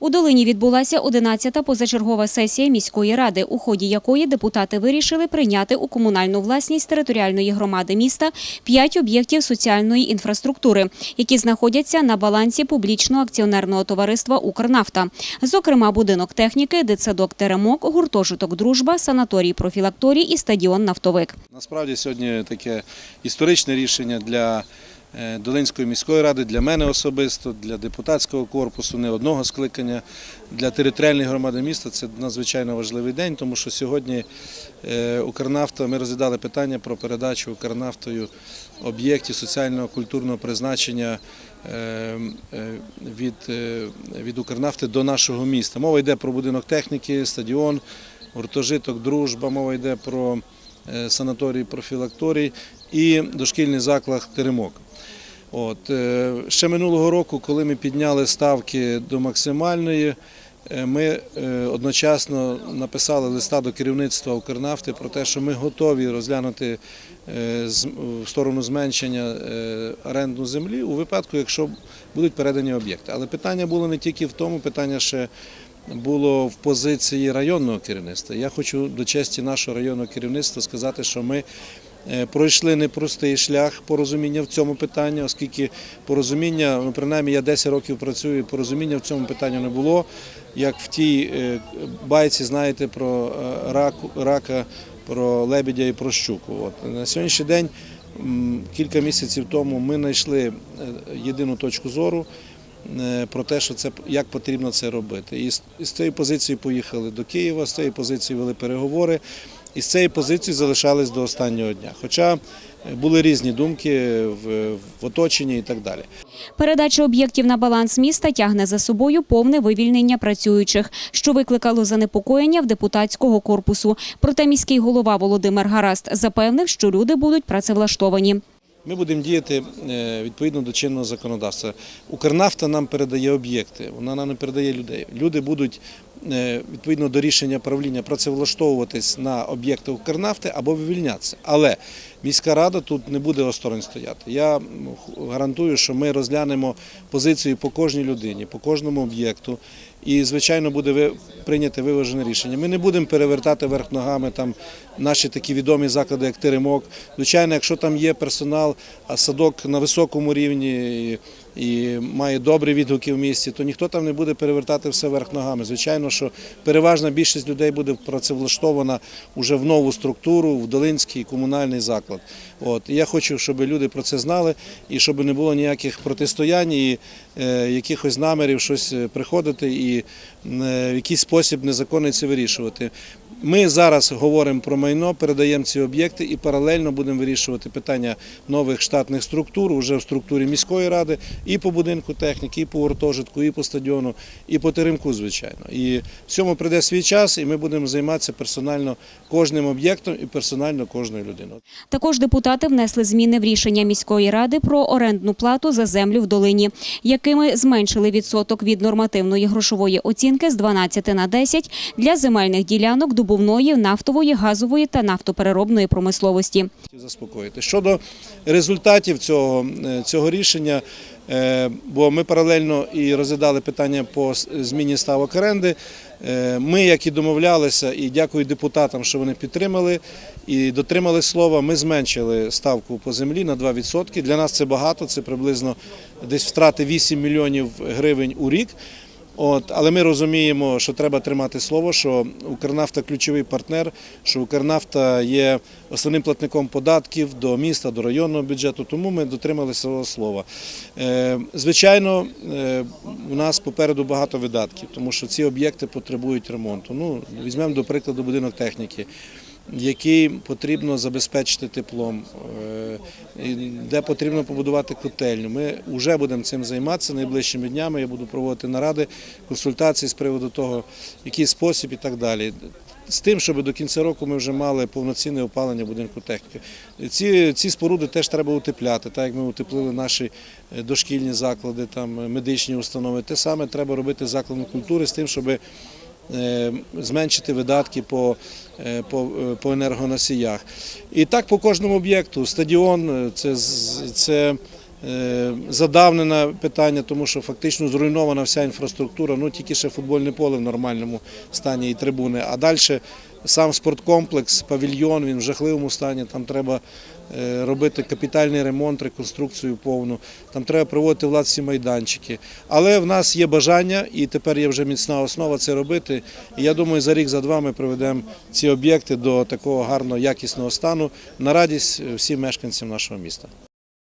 У Долині відбулася 11-та позачергова сесія міської ради, у ході якої депутати вирішили прийняти у комунальну власність територіальної громади міста п'ять об'єктів соціальної інфраструктури, які знаходяться на балансі публічного акціонерного товариства «Укрнафта». Зокрема, будинок техніки, дитсадок «Теремок», гуртожиток «Дружба», санаторій «Профілакторій» і стадіон «Нафтовик». Насправді сьогодні таке історичне рішення для Долинської міської ради, для мене особисто, для депутатського корпусу, не одного скликання, для територіальної громади міста. Це надзвичайно важливий день, тому що сьогодні е, Укрнафта, ми розглядали питання про передачу Укрнафтою об'єктів соціального культурного призначення е, е, від, е, від Укрнафти до нашого міста. Мова йде про будинок техніки, стадіон, гуртожиток, дружба, мова йде про е, санаторій, профілакторій і дошкільний заклад Теремок. От, е, ще минулого року, коли ми підняли ставки до максимальної, е, ми е, одночасно написали листа до керівництва Укрнафти про те, що ми готові розглянути в сторону зменшення оренду землі у випадку, якщо будуть передані об'єкти. Але питання було не тільки в тому, питання ще було в позиції районного керівництва. Я хочу до честі нашого районного керівництва сказати, що ми пройшли непростий шлях порозуміння в цьому питанні, оскільки порозуміння, ну принаймні я 10 років працюю, порозуміння в цьому питанні не було. Як в тій е, байці, знаєте, про е, раку, рака, про лебедя і про щуку. От. На сьогоднішній день, кілька місяців тому, ми знайшли е, єдину точку зору е, про те, що це як потрібно це робити. І з цієї позиції поїхали до Києва, з цієї позиції вели переговори, і з цієї позиції залишались до останнього дня. Хоча е, були різні думки в, в оточенні і так далі. Передача об'єктів на баланс міста тягне за собою повне вивільнення працюючих, що викликало занепокоєння в депутатського корпусу. Проте міський голова Володимир Гараст запевнив, що люди будуть працевлаштовані. Ми будемо діяти е, відповідно до чинного законодавства. Укрнафта нам передає об'єкти, вона нам не передає людей. Люди будуть відповідно до рішення правління працевлаштовуватись на об'єкти Укрнафти або вивільнятися. Але міська рада тут не буде осторонь стояти. Я гарантую, що ми розглянемо позицію по кожній людині, по кожному об'єкту. І, звичайно, буде прийняте виважене рішення. Ми не будемо перевертати верх ногами там наші такі відомі заклади, як Теремок. Звичайно, якщо там є персонал, а садок на високому рівні і, має добрі відгуки в місті, то ніхто там не буде перевертати все верх ногами. Звичайно, що переважна більшість людей буде працевлаштована уже в нову структуру, в Долинський комунальний заклад. От я хочу, щоб люди про це знали і щоб не було ніяких протистоянь і е, якихось намірів щось е, приходити і е, в якийсь спосіб незаконно це вирішувати. Ми зараз говоримо про майно, передаємо ці об'єкти і паралельно будемо вирішувати питання нових штатних структур уже в структурі міської ради і по будинку техніки, і по гуртожитку, і по стадіону, і по теремку, звичайно. І всьому прийде свій час, і ми будемо займатися персонально кожним об'єктом і персонально кожною людиною. Також депутати внесли зміни в рішення міської ради про орендну плату за землю в долині, якими зменшили відсоток від нормативної грошової оцінки з 12 на 10 для земельних ділянок добувної, нафтової, газової та нафтопереробної промисловості. Заспокоїти. Щодо результатів цього, е, цього рішення, е, бо ми паралельно і розглядали питання по зміні ставок оренди. Е, Ми, як і домовлялися, і дякую депутатам, що вони підтримали і дотримали слова. Ми зменшили ставку по землі на 2%. Для нас це багато, це приблизно десь втрати 8 мільйонів гривень у рік. От, але ми розуміємо, що треба тримати слово, що Укрнафта ключовий партнер, що Укрнафта є основним платником податків до міста, до районного бюджету, тому ми дотримали свого слова. Е, Звичайно, е, у нас попереду багато видатків, тому що ці об'єкти потребують ремонту. Ну, візьмемо до прикладу будинок техніки. Який потрібно забезпечити теплом, е, де потрібно побудувати котельню. Ми вже будемо цим займатися найближчими днями. Я буду проводити наради, консультації з приводу того, який спосіб і так далі. З тим, щоб до кінця року ми вже мали повноцінне опалення будинку техніки. Ці, ці споруди теж треба утепляти, так як ми утеплили наші е, дошкільні заклади, там е, медичні установи. Те саме треба робити з закладами культури з тим, щоб зменшити видатки по, е, по, е, по енергоносіях. І так по кожному об'єкту. Стадіон е, це, це е, задавнене питання, тому що фактично зруйнована вся інфраструктура, ну тільки ще футбольне поле в нормальному стані і трибуни. А далі сам спорткомплекс, павільйон, він в жахливому стані, там треба е, робити капітальний ремонт, реконструкцію повну, там треба проводити влад всі майданчики. Але в нас є бажання, і тепер є вже міцна основа це робити. І я думаю, за рік, за два ми приведемо ці об'єкти до такого гарного, якісного стану на радість всім мешканцям нашого міста.